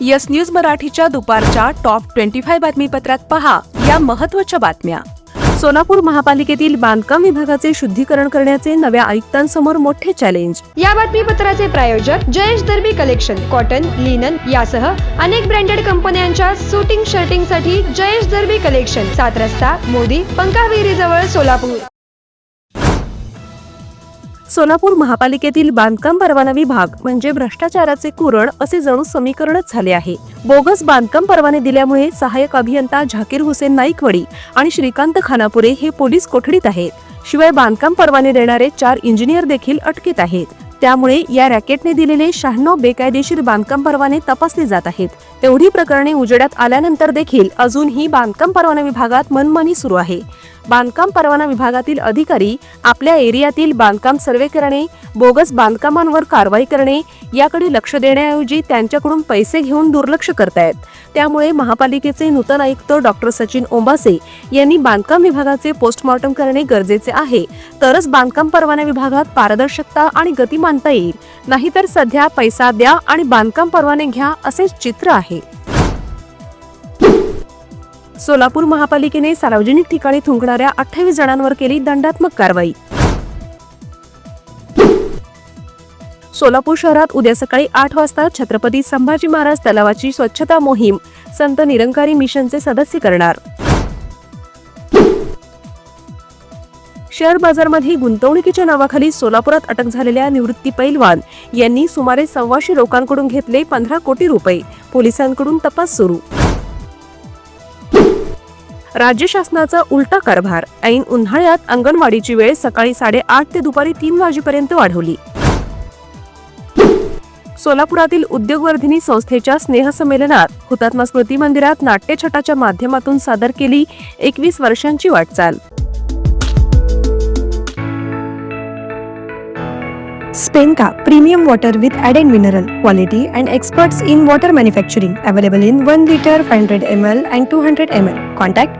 Yes news मराठीच्या दुपारच्या top twenty five बातमीपत्रात पहा या महत्त्वाच्या बातम्या. सोनापूर महापालिकेतील बांधकाम विभागाचे शुद्धीकरण करण्याचे नव्या आयुक्तांसमोर मोठे चॅलेंज या बातमीपत्राचे प्रायोजक Jayesh Darbi collection cotton linen यासह अनेक ब्रँडेड कंपन्यांच्या शूटिंग शर्टिंगसाठी जयेश दर्बी कलेक्शन सात रस्ता मोदी पंकाविहिरी जवळ सोलापूर. सोलापूर महापालिकेतील बांधकाम परवाना विभाग म्हणजे भ्रष्टाचाराचे कुरण असे जणू समीकरणच झाले आहे. बोगस बांधकाम परवाने दिल्यामुळे सहाय्यक अभियंता झाकीर हुसेन नाईकवडी आणि श्रीकांत खानापुरे हे पोलीस कोठडीत आहेत. शिवाय बांधकाम परवाने देणारे चार इंजिनियर देखील अटकेत आहेत. त्यामुळे या रॅकेटने दिलेले शहाण्णव बेकायदेशीर बांधकाम परवाने तपासले जात आहेत. एवढी प्रकरणे उजेडात आल्यानंतर देखील अजूनही बांधकाम परवाना विभागात मनमानी सुरू आहे. बांधकाम परवाना विभागातील अधिकारी आपल्या एरियातील बांधकाम सर्वे करणे बोगस बांधकामांवर कारवाई करणे याकडे लक्ष देण्याऐवजी त्यांच्याकडून पैसे घेऊन दुर्लक्ष करतायत. त्यामुळे महापालिकेचे नूतन आयुक्त डॉक्टर सचिन ओंबासे यांनी बांधकाम विभागाचे पोस्टमॉर्टम करणे गरजेचे आहे. तरच बांधकाम परवाना विभागात पारदर्शकता आणि गती मानता येईल. नाहीतर सध्या पैसा द्या आणि बांधकाम परवाने घ्या असेच चित्र आहे. सोलापूर महापालिकेने सार्वजनिक ठिकाणी थुंकणाऱ्या अठ्ठावीस जणांवर केली दंडात्मक कारवाई. सोलापूर शहरात उद्या सकाळी आठ वाजता छत्रपती संभाजी महाराज तलावाची स्वच्छता मोहीम संत निरंकारी मिशनचे सदस्य करणार. शेअर बाजारमध्ये गुंतवणुकीच्या नावाखाली सोलापुरात अटक झालेल्या निवृत्ती पैलवान यांनी सुमारे सव्वाशे लोकांकडून घेतले पंधरा कोटी रुपये. पोलिसांकडून तपास सुरू. राज्य शासनाचा उलटा कारभार ऐन उन्हाळ्यात अंगणवाडीची वेळ सकाळी साडेआठ ते दुपारी तीन वाजेपर्यंत वाढवली. सोलापुरातील उद्योगवर्धिनी संस्थेच्या स्नेहसंमेलनात हुतात्मा स्मृती मंदिरात नाट्यछटाच्या माध्यमातून सादर केली एकवीस वर्षांची वाटचाल. स्पेन का premium water with added mineral quality and experts in water manufacturing available in one litre five hundred M L and two hundred M L. Contact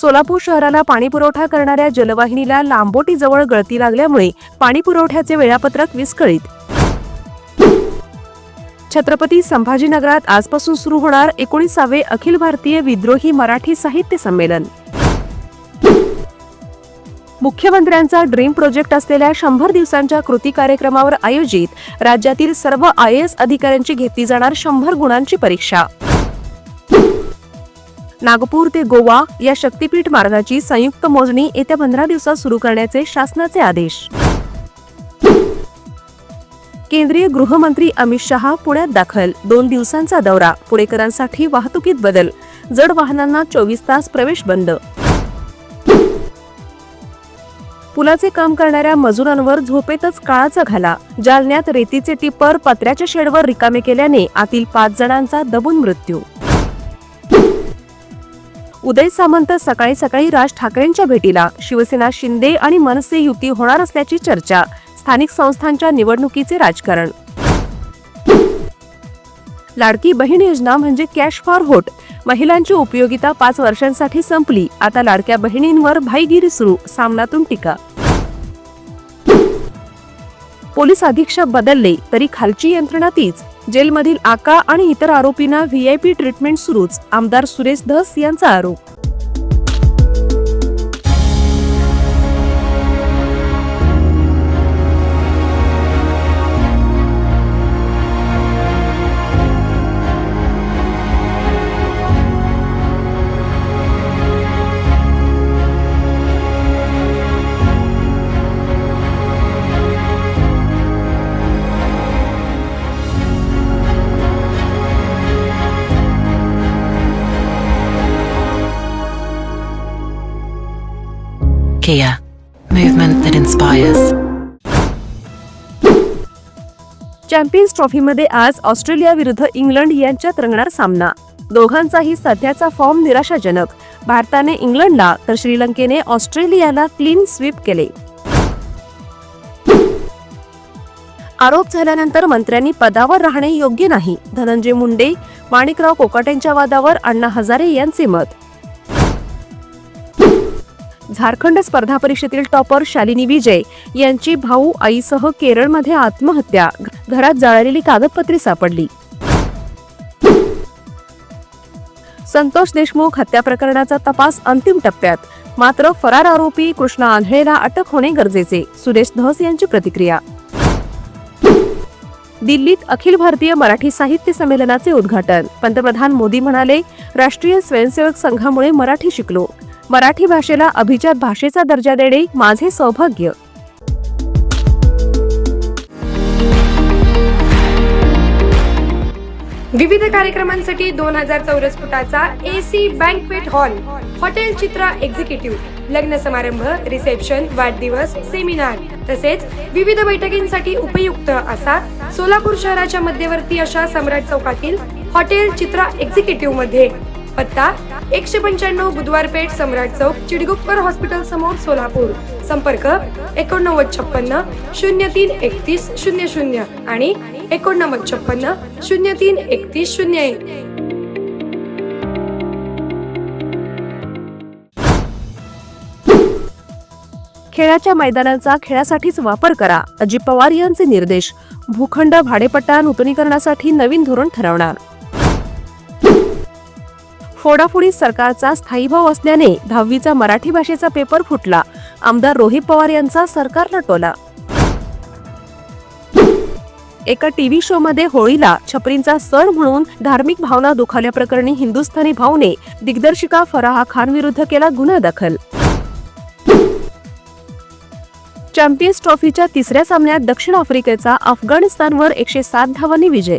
Solapur शहराला पाणी पुरवठा करणाऱ्या जलवाहिनीला लांबोटीजवळ गळती लागल्यामुळे पाणी पुरवठ्याचे वेळापत्रक विस्कळीत. छत्रपती संभाजीनगरात आजपासून सुरू होणार एकोणीसावे अखिल भारतीय विद्रोही मराठी साहित्य संमेलन. मुख्यमंत्र्यांचा ड्रीम प्रोजेक्ट असलेल्या शंभर दिवसांच्या कृती कार्यक्रमावर आयोजित राज्यातील सर्व आय एस अधिकाऱ्यांची घेतली जाणार शंभर गुणांची परीक्षा. नागपूर ते गोवा या शक्तीपीठ मार्गाची संयुक्त मोजणी येत्या पंधरा दिवसात सुरू करण्याचे शासनाचे आदेश. केंद्रीय गृहमंत्री अमित शहा पुण्यात दाखल. दोन दिवसांचा दौरा. पुणेकरांसाठी वाहतुकीत बदल. जड वाहनांना चोवीस तास प्रवेश बंद. पुलाचे काम करणाऱ्या मजुरांवर झोपेतच काळाचा घाला. जालन्यात रेतीचे टिप्पर पत्र्याच्या शेडवर रिकामे केल्याने आतील पाच जणांचा दबून मृत्यू. उदय सामंत सकाळी सकाळी राज ठाकरेंच्या भेटीला. शिवसेना शिंदे आणि मनसे युती होणार असल्याची चर्चा. स्थानिक संस्थांच्या निवडणुकीचे राजकारण. लाडकी बहीण योजना म्हणजे कॅश फॉर होट महिलांची उपयोगिता पाच वर्षांसाठी संपली. आता लाडक्या बहिणींवर भाईगिरी सुरू सामनातून टीका. पोलीस अधीक्षक बदलले तरी खालची यंत्रणा तीच जेलमधील आका आणि इतर आरोपींना व्हीआयपी ट्रीटमेंट सुरूच. आमदार सुरेश धस यांचा आरोप Kia, movement that inspires. Champions ट्रॉफीमध्ये आज ऑस्ट्रेलिया विरुद्ध इंग्लंड यांच्यात रंगणार सामना. दोघांचाही सध्याचा फॉर्म निराशाजनक. भारताने इंग्लंडला तर श्रीलंकेने ऑस्ट्रेलियाला क्लीन स्वीप केले. आरोप झाल्यानंतर मंत्र्यांनी पदावर राहणे योग्य नाही. धनंजय मुंडे माणिकराव कोकाटेंच्या वादावर अण्णा हजारे यांचे मत. झारखंड स्पर्धा परीक्षेतील टॉपर शालिनी विजय यांची भाऊ आईसह केरळमध्ये आत्महत्या. घरात जाळलेली कागदपत्रे सापडली. संतोष देशमुख हत्या प्रकरणाचा तपास अंतिम टप्प्यात. मात्र फरार आरोपी कृष्णा आंधळेला अटक होणे गरजेचे सुरेश धस यांची प्रतिक्रिया. दिल्लीत अखिल भारतीय मराठी साहित्य संमेलनाचे उद्घाटन. पंतप्रधान मोदी म्हणाले राष्ट्रीय स्वयंसेवक संघामुळे मराठी शिकलो. मराठी भाषेला अभिजात भाषेचा दर्जा देणे माझे सौभाग्य. विविध कार्यक्रमांसाठी दोन हजार चौरस फुटाचा AC banquet hall hotel Chitra executive लग्न समारंभ रिसेप्शन वाढदिवस सेमिनार तसेच विविध बैठकींसाठी उपयुक्त असा सोलापूर शहराच्या मध्यवर्ती अशा सम्राट चौकातील हॉटेल चित्रा एक्झिक्युटिव्हमध्ये पत्ता एकशे पंच्याण्णव बुधवार पेठ सम्राट चौक चिडगुप्पर हॉस्पिटल समोर सोलापूर. संपर्क एकोणनव्वद छप्पन्न शून्य तीन एकतीस शून्य शून्य आणि एकोणनव्वद छप्पन्न शून्य तीन एकतीस शून्य एक. खेळाच्या मैदानाचा खेळासाठीच वापर करा अजित पवार यांचे निर्देश. भूखंड भाडेपट्टा नूतनीकरणासाठी नवीन धोरण ठरवणार. फोडाफोडी सरकारचा स्थायीभाव असल्याने दहावीचा मराठी भाषेचा पेपर फुटला. आमदार रोहित पवार यांचा सरकारला टोला एका टीव्ही शो मध्ये होळीला छपरींचा सण म्हणून धार्मिक भावना दुखावल्याप्रकरणी हिंदुस्थानी भाऊने दिग्दर्शिका फराहा खान विरुद्ध केला गुन्हा दाखल. चॅम्पियन्स ट्रॉफीच्या तिसऱ्या सामन्यात दक्षिण आफ्रिकेचा अफगाणिस्तानवर एकशे सात धावांनी विजय.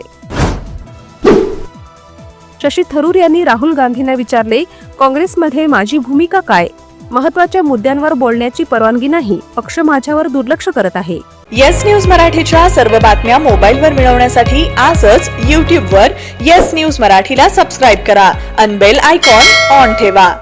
शशी थरूर यांनी राहुल गांधींना विचारले काँग्रेसमध्ये माझी भूमिका काय? महत्त्वाच्या मुद्द्यांवर बोलण्याची परवानगी नाही पक्ष माझ्यावर दुर्लक्ष करत आहे. येस न्यूज मराठीच्या सर्व बातम्या मोबाईलवर मिळवण्यासाठी आजच यूट्यूबवर येस न्यूज मराठीला सबस्क्राईब करा. अनबेल आयकॉन ऑन ठेवा.